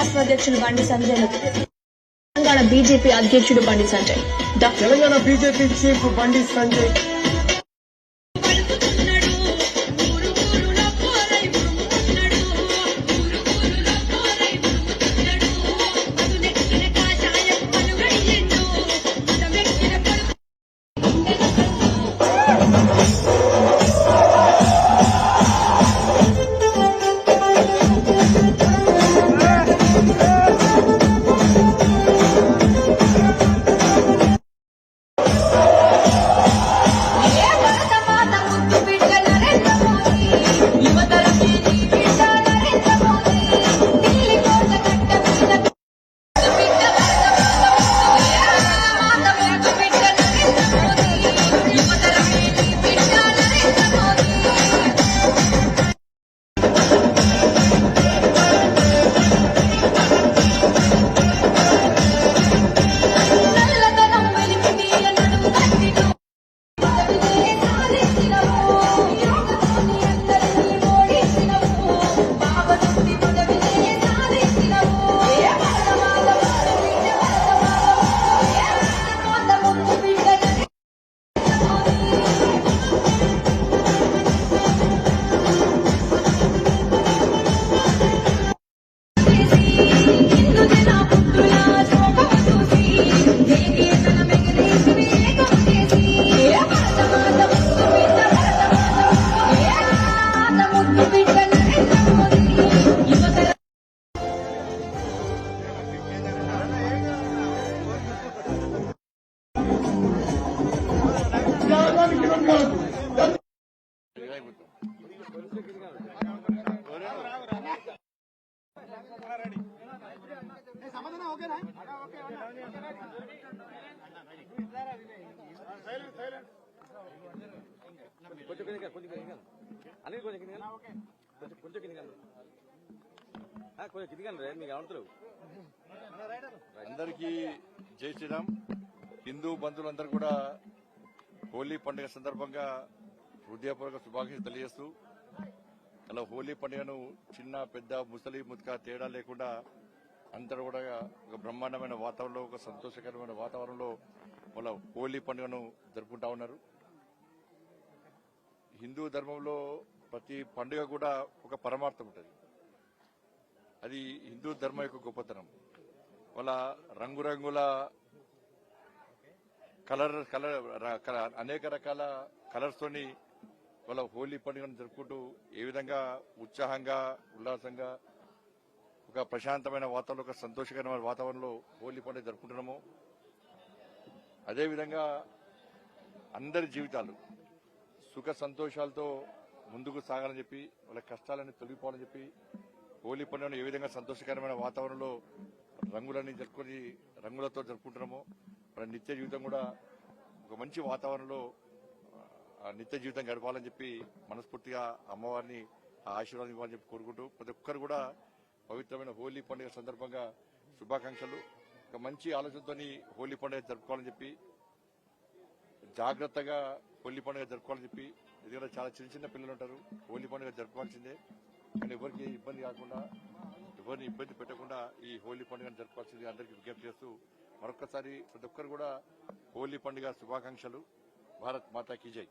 రాష్ట్ర అధ్యక్షుడు బండి సంజయ్ తెలంగాణ బీజేపీ అధ్యక్షుడు బండి సంజయ్. Telangana BJP chief Bandi Sanjay. కొంచెం కింద కొంచెం కింద కొంచెం కింద కొంచెం కొంచెం కింద కొంచెం కింద రే మీకు ఏమంటారు అందరికీ జై శ్రీరామ్. హిందూ బంధువులందరూ కూడా హోలీ పండుగ సందర్భంగా హృదయపూర్వక శుభాకాంక్షలు తెలియజేస్తూ అలా హోలీ పండుగను చిన్న పెద్ద ముసలి ముత్క తేడా లేకుండా అందరూ కూడా ఒక బ్రహ్మాండమైన వాతావరణంలో ఒక సంతోషకరమైన వాతావరణంలో వాళ్ళ హోలీ పండుగను జరుపుకుంటా ఉన్నారు. హిందూ ధర్మంలో ప్రతి పండుగ కూడా ఒక పరమార్థం ఉంటుంది. అది హిందూ ధర్మం యొక్క గొప్పతనం. వాళ్ళ రంగురంగుల కలర్ కలర్ కల- అనేక రకాల కలర్స్ తోని వాళ్ళ హోలీ పండుగను జరుపుకుంటూ ఏ విధంగా ఉత్సాహంగా ఉల్లాసంగా ఒక ప్రశాంతమైన వాతావరణం ఒక సంతోషకరమైన వాతావరణంలో హోలీ పండుగ జరుపుకుంటున్నాము. అదేవిధంగా అందరి జీవితాలు సుఖ సంతోషాలతో ముందుకు సాగాలని చెప్పి వాళ్ళ కష్టాలని తొలగిపోవాలని చెప్పి హోలీ పండుగను ఏ విధంగా సంతోషకరమైన వాతావరణంలో రంగులన్నీ జరుపుకొని రంగులతో జరుపుకుంటున్నామో మన నిత్య జీవితం కూడా ఒక మంచి వాతావరణంలో నిత్య జీవితం గడపాలని చెప్పి మనస్ఫూర్తిగా అమ్మవారిని ఆ ఆశీర్వాదం ఇవ్వాలని చెప్పి కోరుకుంటూ ప్రతి ఒక్కరు కూడా పవిత్రమైన హోలీ పండుగ సందర్భంగా శుభాకాంక్షలు. ఒక మంచి ఆలోచనతోని హోలీ పండుగ జరుపుకోవాలని చెప్పి జాగ్రత్తగా హోలీ పండుగ జరుపుకోవాలని చెప్పి ఎందుకంటే చాలా చిన్న చిన్న పిల్లలు ఉంటారు హోలీ పండుగ జరుపుకోవాల్సిందే. కానీ ఎవరికి ఇబ్బంది కాకుండా ఎవరిని ఇబ్బంది పెట్టకుండా ఈ హోలీ పండుగను జరుపుకోవాల్సింది అందరికీ విజ్ఞప్తి చేస్తూ మరొకసారి ప్రతి ఒక్కరు కూడా హోలీ పండుగ శుభాకాంక్షలు. భారత్ మాతా కీ జై.